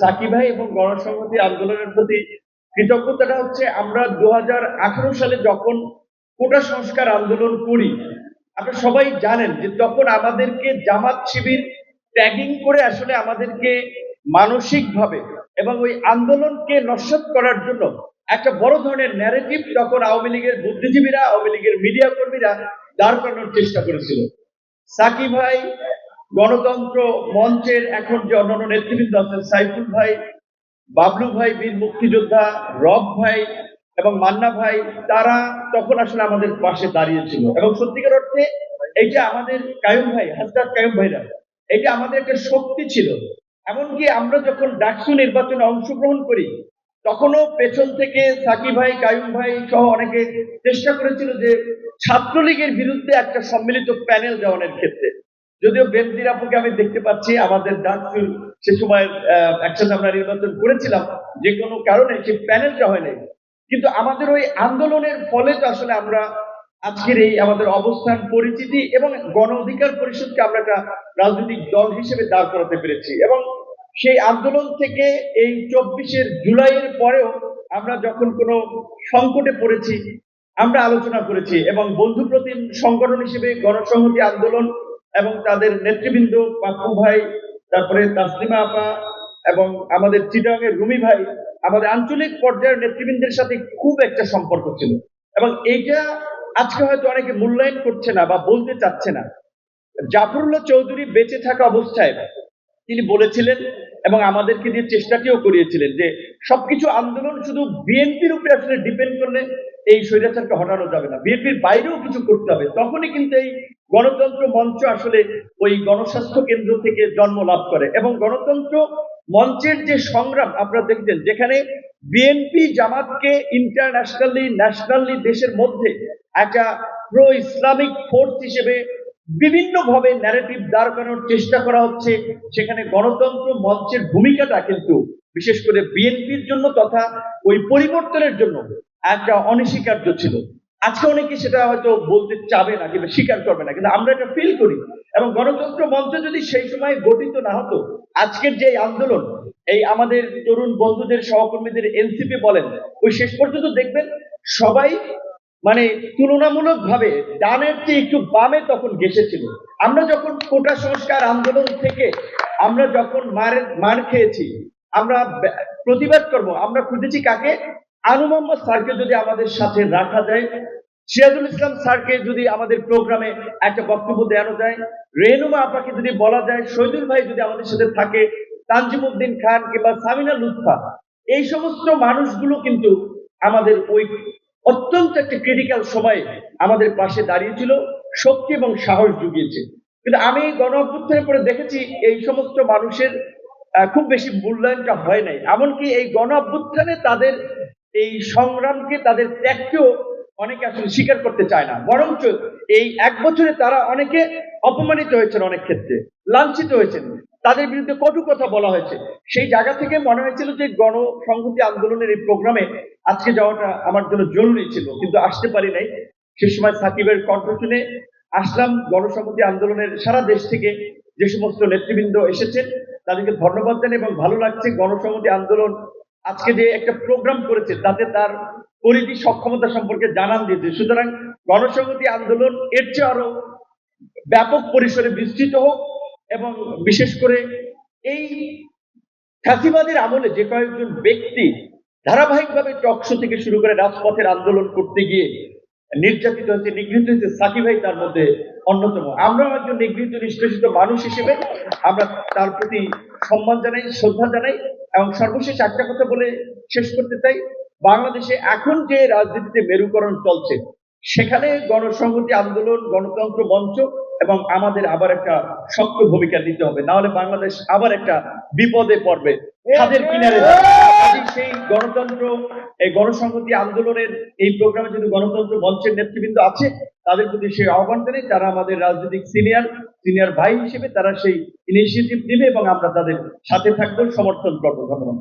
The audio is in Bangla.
সাকি ভাই এবং গণসংহতি আন্দোলনের প্রতি কৃতজ্ঞতাটা হচ্ছে আমরা দু সালে যখন কোটা সংস্কার আন্দোলন করি, আপনারা সবাই জানেন যে তখন আমাদেরকে জামাত শিবির ট্যাগিং করে আসলে আমাদেরকে মানসিকভাবে এবং ওই আন্দোলনকে নস্বাত করার জন্য একটা বড় ধরনের ন্যারেটিভ তখন আওয়ামী লীগের বুদ্ধিজীবীরা, আওয়ামী লীগের মিডিয়া কর্মীরা দাঁড় করানোর চেষ্টা করেছিল। সাকি ভাই গণতন্ত্র মঞ্চের এখন যে অন্যান্য নেতৃবৃন্দ আছেন, সাইফুল ভাই, বাবলু ভাই, বীর মুক্তিযোদ্ধা, রব ভাই এবং মান্না ভাই, তারা তখন আসলে আমাদের পাশে দাঁড়িয়েছিল এবং সত্যিকার অর্থে এইটা আমাদের কায়ুম ভাই হাজরাত কায়ুম ভাইরা এটা আমাদের একটা শক্তি ছিল। এমনকি আমরা যখন ডাকসু নির্বাচনে অংশগ্রহণ করি, তখনও পেছন থেকে সাকি ভাই, কায়ুম ভাই সহ অনেকে চেষ্টা করেছিল যে ছাত্রলীগের বিরুদ্ধে একটা সম্মিলিত প্যানেল দেওয়ানোর ক্ষেত্রে। যদিও বেনজির আপুকে আমি দেখতে পাচ্ছি, আমাদের ডাকসুর সে সময় একসাথে আমরা নির্বাচন করেছিলাম, যে কোনো কারণে সে প্যানেলটা হয়নি। কিন্তু আমাদের ওই আন্দোলনের ফলে তো আসলে আমরা আজকের এই আমাদের অবস্থান, পরিচিতি এবং গণ অধিকার পরিষদকে আমরা একটা রাজনৈতিক দল হিসেবে দাঁড় করাতে পেরেছি। এবং সেই আন্দোলন থেকে এই চব্বিশের জুলাইয়ের পরেও আমরা যখন কোনো সংকটে পড়েছি, আমরা আলোচনা করেছি এবং বন্ধু প্রতিম সংগঠন হিসেবে গণসংহতি আন্দোলন এবং তাদের নেতৃবৃন্দ পাপ্পু ভাই, তারপরে তাসলিমা আপা এবং আমাদের চিটাঙের রুমি ভাই, আমাদের আঞ্চলিক পর্যায়ের নেতৃবৃন্দের সাথে খুব একটা সম্পর্ক ছিল। এবং এইটা আজকে হয়তো অনেকে মূল্যায়ন করছে না বা বলতে চাচ্ছে না। জাফরুল্লাহ চৌধুরী বেঁচে থাকা অবস্থায় তিনি বলেছিলেন এবং আমাদেরকে দিয়ে চেষ্টাটিও করিয়েছিলেন যে সবকিছু আন্দোলন শুধু বিএনপির উপরে আসলে ডিপেন্ড করলে এই স্বৈরাচারকে হটানো যাবে না। বিএনপির বাইরেও কিছু করতে হবে। তখনই কিন্তু এই গণতন্ত্র মঞ্চ আসলে ওই গণস্বাস্থ্য কেন্দ্র থেকে জন্ম লাভ করে এবং গণতন্ত্র মঞ্চের যে সংগ্রাম, আপনারা দেখছেন, যেখানে বিএনপি জামাতকে ইন্টারন্যাশনালি ন্যাশনালি দেশের মধ্যে একটা প্রো ইসলামিক ফোর্স হিসেবে বিভিন্ন ভাবে ন্যারেটিভ দাঁড় করানোর চেষ্টা করা হচ্ছে। সেখানে গণতন্ত্র মঞ্চের ভূমিকাটা কিন্তু বিশেষ করে বিএনপির জন্য তথা ওই পরিবর্তনের জন্য একটা অনস্বীকার্য ছিল। আজকে অনেকে সেটা হয়তো বলতে চাবে না কিংবা স্বীকার করবে না, কিন্তু আমরা এটা ফিল করি। এবং গণতন্ত্র মঞ্চ যদি সেই সময় গঠিত না হতো, আজকের যে আন্দোলন, এই আমাদের তরুণ বন্ধুদের সহকর্মীদের এনসিপি বলেন, ওই শেষ পর্যন্ত দেখবেন সবাই মানে তুলনামূলক ভাবে ডানের চেয়ে একটু বামে তখন গেসেছিল আমরা যখন কোটা সংস্কার আন্দোলন থেকে আমরা যখন মার মার খেয়েছি, আমরা প্রতিবাদ করব, আমরা খুঁজেছি কাকে? আনু মোহাম্মদ স্যারকে যদি আমাদের সাথে রাখা যায়, সিরাজুল ইসলাম স্যারকে যদি আমাদের প্রোগ্রামে একটা বক্তব্য দেওয়ানো যায়, রেনুমা আপাকে যদি বলা যায়, শহীদুল ভাই যদি আমাদের সাথে থাকে, তানজিমুদ্দিন খান কিংবা সামিনা লুৎফা, এই সমস্ত মানুষগুলো কিন্তু আমাদের ওই অত্যন্ত একটা ক্রিটিক্যাল সময়ে আমাদের পাশে দাঁড়িয়েছিল, শক্তি এবং সাহস জুগিয়েছে। কিন্তু আমি গণ অভ্যুত্থানের পরে দেখেছি, এই সমস্ত মানুষের খুব বেশি মূল্যায়নটা হয় নাই। এমনকি এই গণ অভ্যুত্থানে তাদের এই সংগ্রামকে, তাদের ত্যাগকেও অনেকে আসলে স্বীকার করতে চায় না। বরঞ্চ এই এক বছরে তারা অনেকে অপমানিত হয়েছেন অনেক ক্ষেত্রে, লাঞ্ছিত হয়েছেন। তাদের বিরুদ্ধে কটু কথা বলা হয়েছে। সেই জায়গা থেকে মনে হয়েছিল যে গণসংহতি আন্দোলনের এই প্রোগ্রামে আজকে যাওয়াটা আমার জন্য জরুরি ছিল, কিন্তু আসতে পারি নাই। সে সময় সাকিবের কণ্ঠ শুনে আসলাম, গণসংহতি আন্দোলনের সারা দেশ থেকে যে সমস্ত নেতৃবৃন্দ এসেছেন, তাদেরকে ধন্যবাদ জানাই এবং ভালো লাগছে গণসংহতি আন্দোলন আজকে যে একটা প্রোগ্রাম করেছে, তাতে তার পরিধি সক্ষমতা সম্পর্কে জানান দিয়েছে। সুতরাং গণসংহতি আন্দোলন এর চেয়ে আরও ব্যাপক পরিসরে বিস্তৃত হোক এবং বিশেষ করে এই ফ্যাসিবাদের আমলে যে কয়েকজন ব্যক্তি ধারাবাহিকভাবে টকশো থেকে শুরু করে রাজপথের আন্দোলন করতে গিয়ে নির্যাতিত হয়েছে, নিগৃহীত হয়েছে সাকি ভাই তার মধ্যে অন্যতম। আমরাও একজন নিগৃহীত, নিষ্পেষিত মানুষ হিসেবে আমরা তার প্রতি সম্মান জানাই, শ্রদ্ধা জানাই এবং সর্বশেষ একটা কথা বলে শেষ করতে চাই। বাংলাদেশে এখন যে রাজনীতিতে মেরুকরণ চলছে, সেখানে গণসংহতি আন্দোলন, গণতন্ত্র মঞ্চ এবং আমাদের আবার একটা শক্ত ভূমিকা নিতে হবে। না হলে বাংলাদেশ আবার একটা বিপদে পড়বে। তাদের কিনারে সেই গণতন্ত্র, এই গণসংহতি আন্দোলনের এই প্রোগ্রামে যদি গণতন্ত্র মঞ্চের নেতৃবৃন্দ আছে, তাদের প্রতি সেই আহ্বান জানাই তারা আমাদের রাজনৈতিক সিনিয়র সিনিয়র ভাই হিসেবে তারা সেই ইনিশিয়েটিভ নেবে এবং আমরা তাদের সাথে থাকব সমর্থন করব। ধন্যবাদ।